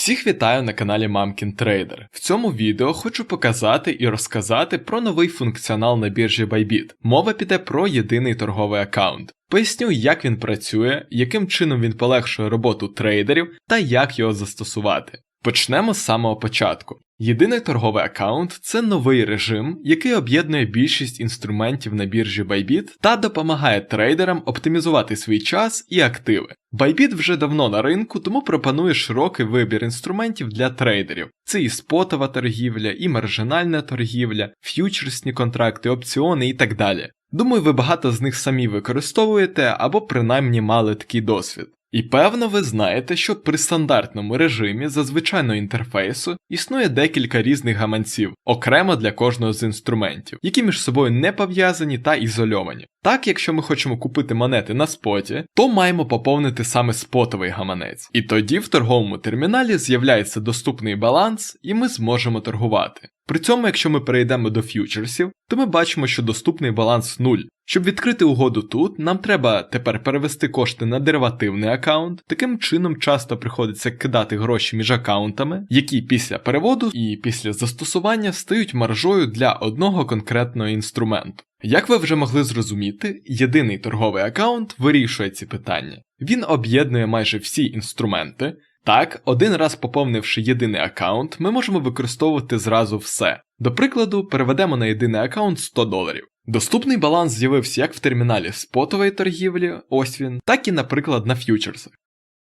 Всіх вітаю на каналі Мамкін Трейдер. В цьому відео хочу показати і розказати про новий функціонал на біржі Bybit. Мова піде про єдиний торговий аккаунт. Поясню, як він працює, яким чином він полегшує роботу трейдерів та як його застосувати. Почнемо з самого початку. Єдиний торговий аккаунт це новий режим, який об'єднує більшість інструментів на біржі Bybit та допомагає трейдерам оптимізувати свій час і активи. Bybit вже давно на ринку, тому пропонує широкий вибір інструментів для трейдерів. Це і спотова торгівля, і маржинальна торгівля, ф'ючерсні контракти, опціони і так далі. Думаю, ви багато з них самі використовуєте або принаймні мали такий досвід. І певно ви знаєте, що при стандартному режимі зазвичайного інтерфейсу існує декілька різних гаманців, окремо для кожного з інструментів, які між собою не пов'язані та ізольовані. Так, якщо ми хочемо купити монети на споті, то маємо поповнити саме спотовий гаманець. І тоді в торговому терміналі з'являється доступний баланс, і ми зможемо торгувати. При цьому, якщо ми перейдемо до ф'ючерсів, то ми бачимо, що доступний баланс 0. Щоб відкрити угоду тут, нам треба тепер перевести кошти на деривативний аккаунт. Таким чином часто приходиться кидати гроші між аккаунтами, які після переводу і після застосування стають маржою для одного конкретного інструменту. Як ви вже могли зрозуміти, єдиний торговий аккаунт вирішує ці питання. Він об'єднує майже всі інструменти. Так, один раз поповнивши єдиний аккаунт, ми можемо використовувати зразу все. До прикладу, переведемо на єдиний аккаунт 100 доларів. Доступний баланс з'явився як в терміналі спотової торгівлі, ось він, так і, наприклад, на ф'ючерсах.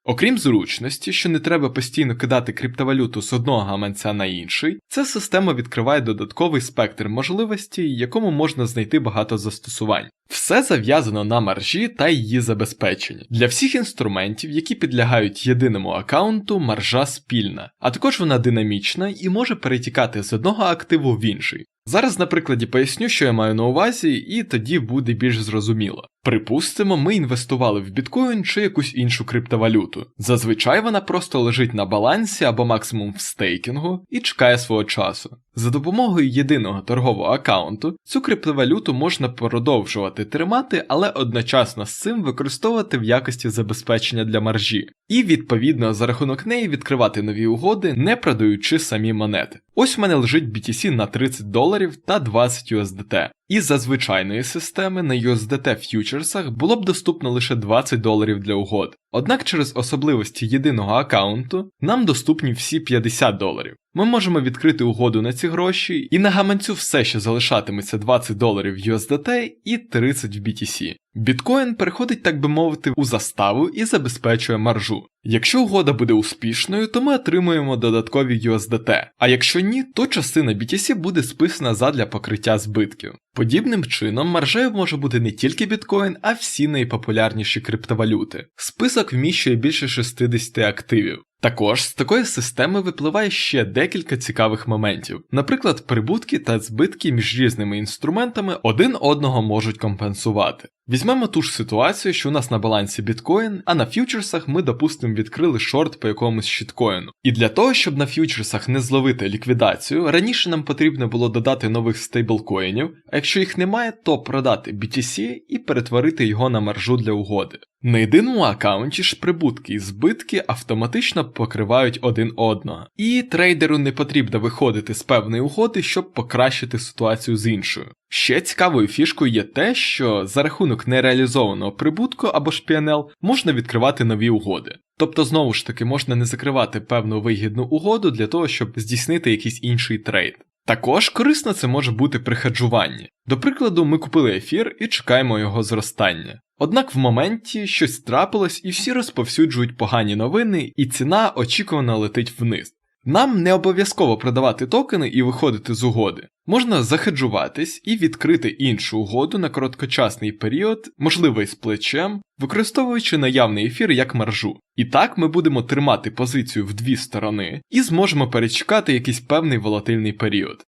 Окрім зручності, що не треба постійно кидати криптовалюту з одного гаманця на інший, ця система відкриває додатковий спектр можливостей, якому можна знайти багато застосувань. Все зав'язано на маржі та її забезпеченні. Для всіх інструментів, які підлягають єдиному аккаунту, маржа спільна, а також вона динамічна і може перетікати з одного активу в інший. Зараз на прикладі поясню, що я маю на увазі, і тоді буде більш зрозуміло. Припустимо, ми інвестували в біткоін чи якусь іншу криптовалюту. Зазвичай вона просто лежить на балансі або максимум в стейкінгу і чекає свого часу. За допомогою єдиного торгового аккаунту цю криптовалюту можна продовжувати тримати, але одночасно з цим використовувати в якості забезпечення для маржі, і відповідно за рахунок неї відкривати нові угоди, не продаючи самі монети. Ось в мене лежить BTC на 30 доларів та 20 USDT. І за звичайної системи на USDT ф'ючерсах було б доступно лише 20 доларів для угод. Однак через особливості єдиного аккаунту нам доступні всі 50 доларів. Ми можемо відкрити угоду на ці гроші, і на гаманцю все ще залишатиметься 20 доларів USDT і 30 в BTC. Біткоін переходить, так би мовити, у заставу і забезпечує маржу. Якщо угода буде успішною, то ми отримуємо додаткові USDT, а якщо ні, то частина BTC буде списана задля покриття збитків. Подібним чином, маржею може бути не тільки біткоін, а всі найпопулярніші криптовалюти. Список вміщує більше 60 активів. Також з такої системи випливає ще декілька цікавих моментів. Наприклад, прибутки та збитки між різними інструментами один одного можуть компенсувати. Візьмемо ту ж ситуацію, що у нас на балансі біткоін, а на ф'ючерсах ми, допустимо, відкрили шорт по якомусь щиткоїну. І для того, щоб на ф'ючерсах не зловити ліквідацію, раніше нам потрібно було додати нових стейблкоїнів, а якщо їх немає, то продати BTC і перетворити його на маржу для угоди. На єдиному аккаунті ж прибутки і збитки автоматично покривають один одного, і трейдеру не потрібно виходити з певної угоди, щоб покращити ситуацію з іншою. Ще цікавою фішкою є те, що за рахунок нереалізованого прибутку або ж PNL можна відкривати нові угоди. Тобто, знову ж таки, можна не закривати певну вигідну угоду для того, щоб здійснити якийсь інший трейд. Також корисно це може бути при хеджуванні. До прикладу, ми купили ефір і чекаємо його зростання. Однак в моменті щось трапилось і всі розповсюджують погані новини, і ціна очікувано летить вниз. Нам не обов'язково продавати токени і виходити з угоди. Можна захеджуватись і відкрити іншу угоду на короткочасний період, можливо з плечем, використовуючи наявний ефір як маржу. І так ми будемо тримати позицію в дві сторони і зможемо перечекати якийсь певний волатильний період.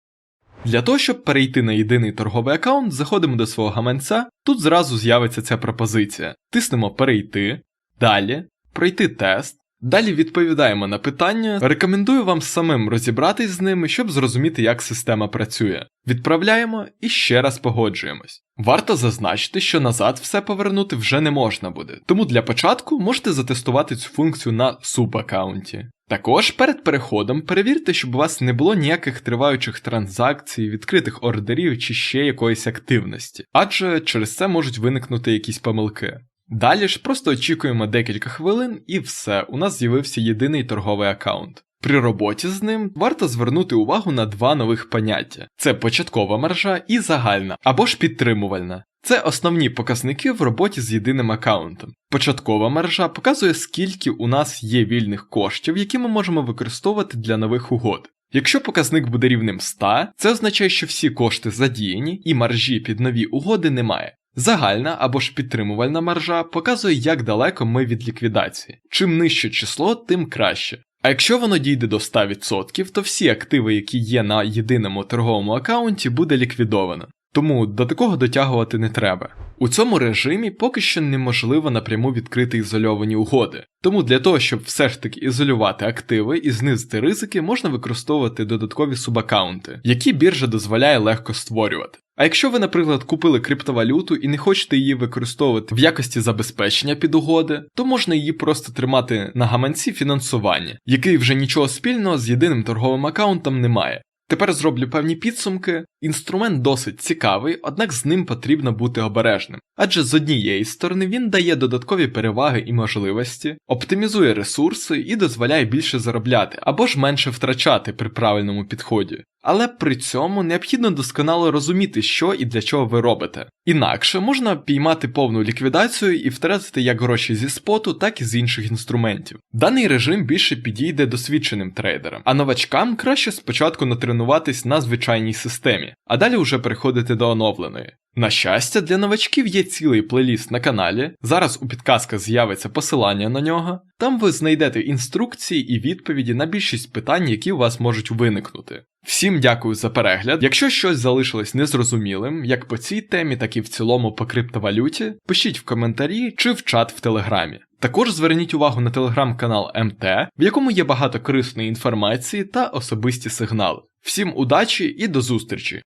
Для того, щоб перейти на єдиний торговий аккаунт, заходимо до свого гаманця, тут зразу з'явиться ця пропозиція. Тиснемо Перейти, далі, пройти тест. Далі відповідаємо на питання. Рекомендую вам самим розібратись з ними, щоб зрозуміти, як система працює. Відправляємо і ще раз погоджуємось. Варто зазначити, що назад все повернути вже не можна буде, тому для початку можете затестувати цю функцію на субаккаунті. Також перед переходом перевірте, щоб у вас не було ніяких триваючих транзакцій, відкритих ордерів чи ще якоїсь активності, адже через це можуть виникнути якісь помилки. Далі ж просто очікуємо декілька хвилин і все, у нас з'явився єдиний торговий аккаунт. При роботі з ним варто звернути увагу на два нових поняття: це початкова маржа і загальна або ж підтримувальна. Це основні показники в роботі з єдиним аккаунтом. Початкова мережа показує, скільки у нас є вільних коштів, які ми можемо використовувати для нових угод. Якщо показник буде рівним 100, це означає, що всі кошти задіяні і маржі під нові угоди немає. Загальна або ж підтримувальна маржа показує, як далеко ми від ліквідації. Чим нижче число, тим краще. А якщо воно дійде до 100%, то всі активи, які є на єдиному торговому аккаунті, буде ліквідовано. Тому до такого дотягувати не треба. У цьому режимі поки що неможливо напряму відкрити ізольовані угоди. Тому для того, щоб все ж таки ізолювати активи і знизити ризики, можна використовувати додаткові субаккаунти, які біржа дозволяє легко створювати. А якщо ви, наприклад, купили криптовалюту і не хочете її використовувати в якості забезпечення під угоди, то можна її просто тримати на гаманці фінансування, який вже нічого спільного з єдиним торговим аккаунтом не має. Тепер зроблю певні підсумки. Інструмент досить цікавий, однак з ним потрібно бути обережним. Адже з однієї сторони він дає додаткові переваги і можливості, оптимізує ресурси і дозволяє більше заробляти або ж менше втрачати при правильному підході. Але при цьому необхідно досконало розуміти, що і для чого ви робите. Інакше можна піймати повну ліквідацію і втратити як гроші зі споту, так і з інших інструментів. Даний режим більше підійде досвідченим трейдерам, а новачкам краще спочатку натренуватись на звичайній системі, а далі вже переходити до оновленої. На щастя, для новачків є цілий плейліст на каналі. Зараз у підказках з'явиться посилання на нього. Там ви знайдете інструкції і відповіді на більшість питань, які у вас можуть виникнути. Всім дякую за перегляд. Якщо щось залишилось незрозумілим, як по цій темі, так і в цілому по криптовалюті, пишіть в коментарі чи в чат в телеграмі. Також зверніть увагу на телеграм-канал МТ, в якому є багато корисної інформації та особисті сигнали. Всім удачі і до зустрічі!